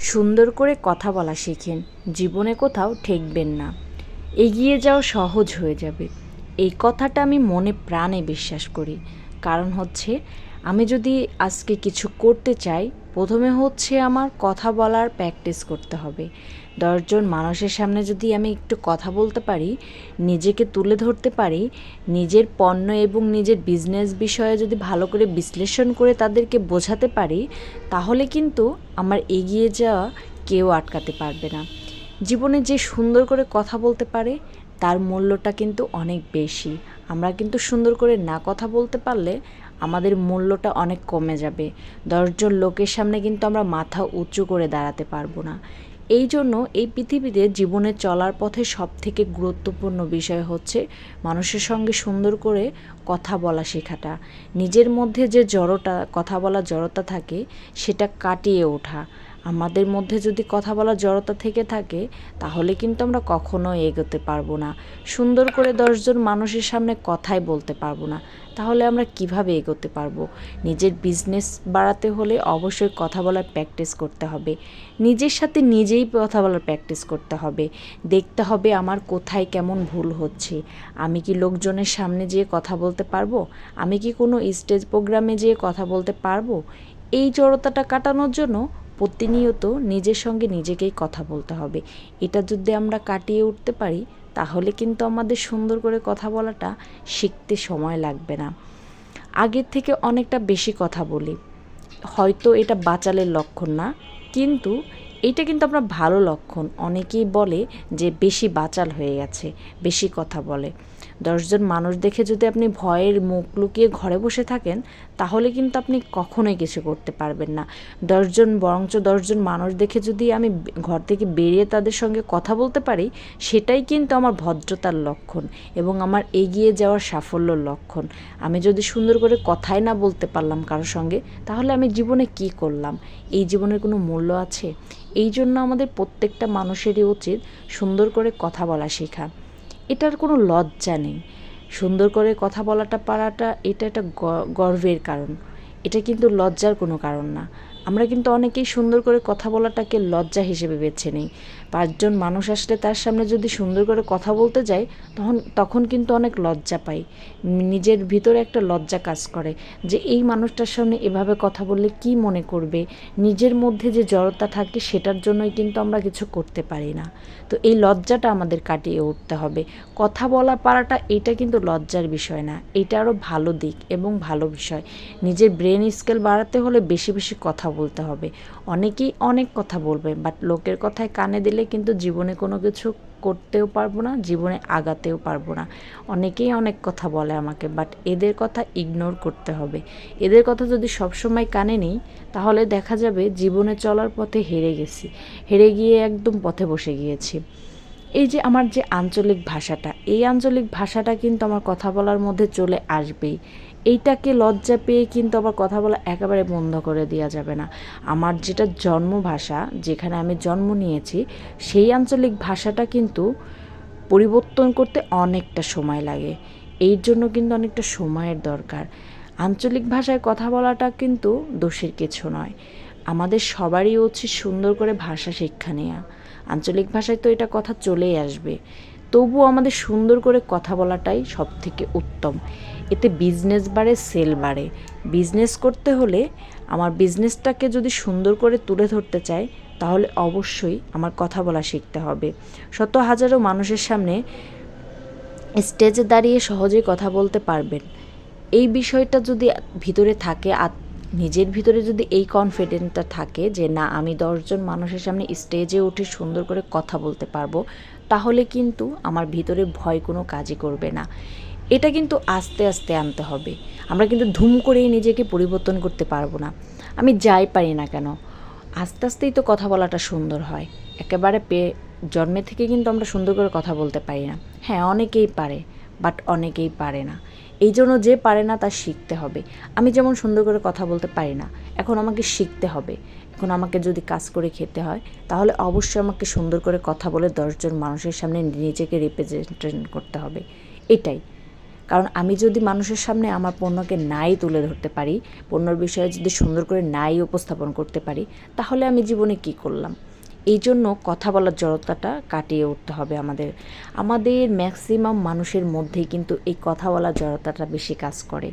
সুন্দর করে কথা বলা শেখেন, জীবনে কোথাও ঠেকবেন না। এগিয়ে যাওয়া সহজ হয়ে যাবে। এই কথাটা আমি মনে প্রাণে বিশ্বাস করি। কারণ হচ্ছে, আমি যদি আজকে কিছু করতে চাই প্রথমে হচ্ছে আমার কথা বলার প্র্যাকটিস করতে হবে। দশজন মানুষের সামনে যদি আমি একটু কথা বলতে পারি, নিজেকে তুলে ধরতে পারি, নিজের পণ্য এবং নিজের বিজনেস বিষয়ে যদি ভালো করে বিশ্লেষণ করে তাদেরকে বোঝাতে পারি, তাহলে কিন্তু আমার এগিয়ে যাওয়া কেউ আটকাতে পারবে না। জীবনে যে সুন্দর করে কথা বলতে পারে, তার মূল্যটা কিন্তু অনেক বেশি। আমরা কিন্তু সুন্দর করে না কথা বলতে পারলে আমাদের মূল্যটা অনেক কমে যাবে। দশজন লোকের সামনে কিন্তু আমরা মাথা উঁচু করে দাঁড়াতে পারব না। এই জন্য এই পৃথিবীতে জীবনে চলার পথে সব থেকে গুরুত্বপূর্ণ বিষয় হচ্ছে মানুষের সঙ্গে সুন্দর করে কথা বলা শেখাটা। নিজের মধ্যে যে জড়তা, কথা বলা জড়তা থাকে, সেটা কাটিয়ে ওঠা। আমাদের মধ্যে যদি কথা বলা জড়তা থেকে থাকে, তাহলে কিন্তু আমরা কখনো এগোতে পারব না। সুন্দর করে দশজন মানুষের সামনে কথাই বলতে পারব না। তাহলে আমরা কীভাবে এগোতে পারব? নিজের বিজনেস বাড়াতে হলে অবশ্যই কথা বলার প্র্যাকটিস করতে হবে। নিজের সাথে নিজেই কথা বলার প্র্যাকটিস করতে হবে। দেখতে হবে আমার কোথায় কেমন ভুল হচ্ছে। আমি কি লোকজনের সামনে যেয়ে কথা বলতে পারব? আমি কি কোনো স্টেজ প্রোগ্রামে যেয়ে কথা বলতে পারব? এই জড়তাটা কাটানোর জন্য প্রতিনিয়ত নিজের সঙ্গে নিজেকেই কথা বলতে হবে। এটা যদি আমরা কাটিয়ে উঠতে পারি, তাহলে কিন্তু আমাদের সুন্দর করে কথা বলাটা শিখতে সময় লাগবে না। আগের থেকে অনেকটা বেশি কথা বলি। হয়তো এটা বাচালের লক্ষণ না, কিন্তু এটা কিন্তু আমরা ভালো লক্ষণ। অনেকেই বলে যে বেশি বাচাল হয়ে গেছে, বেশি কথা বলে। দশজন মানুষ দেখে যদি আপনি ভয়ের মুখ লুকিয়ে ঘরে বসে থাকেন, তাহলে কিন্তু আপনি কখনোই কিছু করতে পারবেন না। দশজন বরঞ্চ দশজন মানুষ দেখে যদি আমি ঘর থেকে বেরিয়ে তাদের সঙ্গে কথা বলতে পারি, সেটাই কিন্তু আমার ভদ্রতার লক্ষণ এবং আমার এগিয়ে যাওয়ার সাফল্যর লক্ষণ। আমি যদি সুন্দর করে কথাই না বলতে পারলাম কারোর সঙ্গে, তাহলে আমি জীবনে কি করলাম? এই জীবনের কোনো মূল্য আছে? এই জন্য আমাদের প্রত্যেকটা মানুষেরই উচিত সুন্দর করে কথা বলা শেখা। এটার কোনো লজ্জা নেই। সুন্দর করে কথা বলাটা পারাটা, এটা একটা গর্বের কারণ। এটা কিন্তু লজ্জার কোনো কারণ না। আমরা কিন্তু অনেকেই সুন্দর করে কথা বলাটাকে লজ্জা হিসেবে বেছে নিই। পাঁচজন মানুষ আসলে তার সামনে যদি সুন্দর করে কথা বলতে যাই তখন তখন কিন্তু অনেক লজ্জা পাই নিজের ভিতরে একটা লজ্জা কাজ করে যে এই মানুষটার সামনে এভাবে কথা বললে কি মনে করবে? নিজের মধ্যে যে জড়তা থাকে সেটার জন্যই কিন্তু আমরা কিছু করতে পারি না। তো এই লজ্জাটা আমাদের কাটিয়ে উঠতে হবে। কথা বলা পারাটা এটা কিন্তু লজ্জার বিষয় না, এটা আরও ভালো দিক এবং ভালো বিষয়। নিজের ব্রেন স্কেল বাড়াতে হলে বেশি বেশি কথা বলতে হবে। অনেকেই অনেক কথা বলবে বাট লোকের কথায় কানে দিলে কিন্তু জীবনে কোনো কিছু করতেও পারব না, জীবনে আগাতেও পারব না। অনেকেই অনেক কথা বলে আমাকে বাট এদের কথা ইগনোর করতে হবে। এদের কথা যদি সবসময় কানে নিই, তাহলে দেখা যাবে জীবনে চলার পথে হেরে গেছি। হেরে গিয়ে একদম পথে বসে গিয়েছি। এই যে আমার যে আঞ্চলিক ভাষাটা, এই আঞ্চলিক ভাষাটা কিন্তু আমার কথা বলার মধ্যে চলে আসবেই। এইটাকে লজ্জা পেয়ে কিন্তু আবার কথা বলা একেবারে বন্ধ করে দেওয়া যাবে না। আমার যেটা জন্ম ভাষা, যেখানে আমি জন্ম নিয়েছি, সেই আঞ্চলিক ভাষাটা কিন্তু পরিবর্তন করতে অনেকটা সময় লাগে। এই জন্য কিন্তু অনেকটা সময়ের দরকার। আঞ্চলিক ভাষায় কথা বলাটা কিন্তু দোষের কিছু নয়। আমাদের সবারই উচিত সুন্দর করে ভাষা শিক্ষা নেওয়া আঞ্চলিক ভাষায় তো এটা কথা চলেই আসবে। তবুও আমাদের সুন্দর করে কথা বলাটাই সব থেকে উত্তম। এতে বিজনেস বাড়ে সেল বাড়ে। বিজনেস করতে হলে আমার বিজনেসটাকে যদি সুন্দর করে তুলে ধরতে চাই, তাহলে অবশ্যই আমার কথা বলা শিখতে হবে। শত হাজারো মানুষের সামনে স্টেজে দাঁড়িয়ে সহজেই কথা বলতে পারবেন। এই বিষয়টা যদি ভিতরে থাকে নিজের ভিতরে যদি এই কনফিডেন্টটা থাকে যে, না, আমি দশজন মানুষের সামনে স্টেজে উঠে সুন্দর করে কথা বলতে পারব তাহলে কিন্তু আমার ভিতরে ভয় কোনো কাজই করবে না। এটা কিন্তু আস্তে আস্তে আনতে হবে। আমরা কিন্তু ধুম করেই নিজেকে পরিবর্তন করতে পারব না। আমি যাই পারি না কেন? আস্তে আস্তেই তো কথা বলাটা সুন্দর হয়। একেবারে পে, জন্মে থেকে কিন্তু আমরা সুন্দর করে কথা বলতে পারি না। হ্যাঁ অনেকেই পারে, বাট অনেকেই পারে না। এই জন্য যে পারে না তা শিখতে হবে। আমি যেমন সুন্দর করে কথা বলতে পারি না, এখন আমাকে শিখতে হবে। এখন আমাকে যদি কাজ করে খেতে হয়, তাহলে অবশ্যই আমাকে সুন্দর করে কথা বলে দশজন মানুষের সামনে নিজেকে রিপ্রেজেন্টেশন করতে হবে। এটাই। কারণ আমি যদি মানুষের সামনে আমার পণ্যকে নাই তুলে ধরতে পারি, পণ্যর বিষয়ে যদি সুন্দর করে নাই উপস্থাপন করতে পারি, তাহলে আমি জীবনে কি করলাম? এই জন্য কথা বলার জড়তাটা কাটিয়ে উঠতে হবে আমাদের। আমাদের ম্যাক্সিমাম মানুষের মধ্যেই কিন্তু এই কথা বলার জড়তাটা বেশি কাজ করে।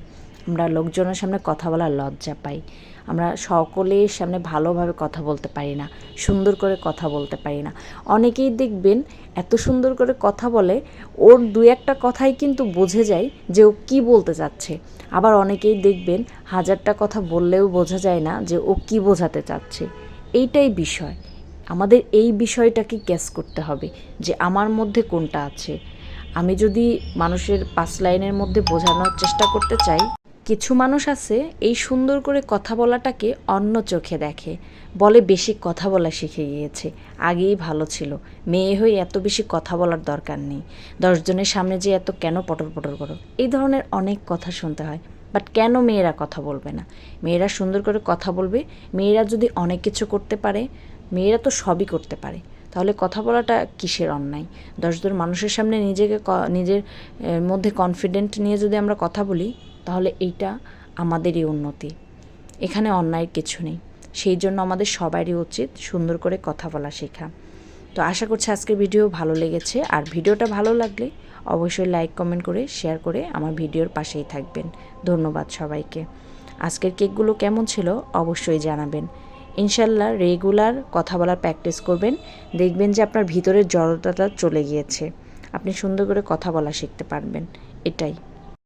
আমরা লোকজনের সামনে কথা বলার লজ্জা পাই। আমরা সকলের সামনে ভালোভাবে কথা বলতে পারি না, সুন্দর করে কথা বলতে পারি না। অনেকেই দেখবেন এত সুন্দর করে কথা বলে, ওর দু একটা কথাই কিন্তু বুঝে যায় যে ও কী বলতে চাচ্ছে। আবার অনেকেই দেখবেন হাজারটা কথা বললেও বোঝা যায় না যে ও কী বোঝাতে চাচ্ছে। এইটাই বিষয়। আমাদের এই বিষয়টাকে গ্যাস করতে হবে যে আমার মধ্যে কোনটা আছে। আমি যদি মানুষের পাঁচ লাইনের মধ্যে বোঝানোর চেষ্টা করতে চাই কিছু মানুষ আছে, এই সুন্দর করে কথা বলাটাকে অন্য চোখে দেখে। বলে বেশি কথা বলা শিখে গিয়েছে। আগেই ভালো ছিল। মেয়ে হয়ে এত বেশি কথা বলার দরকার নেই। দশজনের সামনে যে এত কেন পটর পটর করো? এই ধরনের অনেক কথা শুনতে হয়। বাট কেন মেয়েরা কথা বলবে না? মেয়েরা সুন্দর করে কথা বলবে। মেয়েরা যদি অনেক কিছু করতে পারে, মেয়েরা তো সবই করতে পারে। তাহলে কথা বলাটা কিসের অন্যায়? দশজন মানুষের সামনে নিজেকে নিজের মধ্যে কনফিডেন্ট নিয়ে যদি আমরা কথা বলি তাহলে এইটা আমাদেরই উন্নতি। এখানে অন্যায়ের কিছু নেই। সেই জন্য আমাদের সবারই উচিত সুন্দর করে কথা বলা শেখা। তো আশা করছি আজকের ভিডিও ভালো লেগেছে। আর ভিডিওটা ভালো লাগলে অবশ্যই লাইক, কমেন্ট করে, শেয়ার করে আমার ভিডিওর পাশেই থাকবেন। ধন্যবাদ সবাইকে। আজকের কেকগুলো কেমন ছিল অবশ্যই জানাবেন। ইনশাল্লাহ রেগুলার কথা বলার প্র্যাকটিস করবেন। দেখবেন যে আপনার ভিতরের জড়তাটা চলে গিয়েছে। আপনি সুন্দর করে কথা বলা শিখতে পারবেন। এটাই।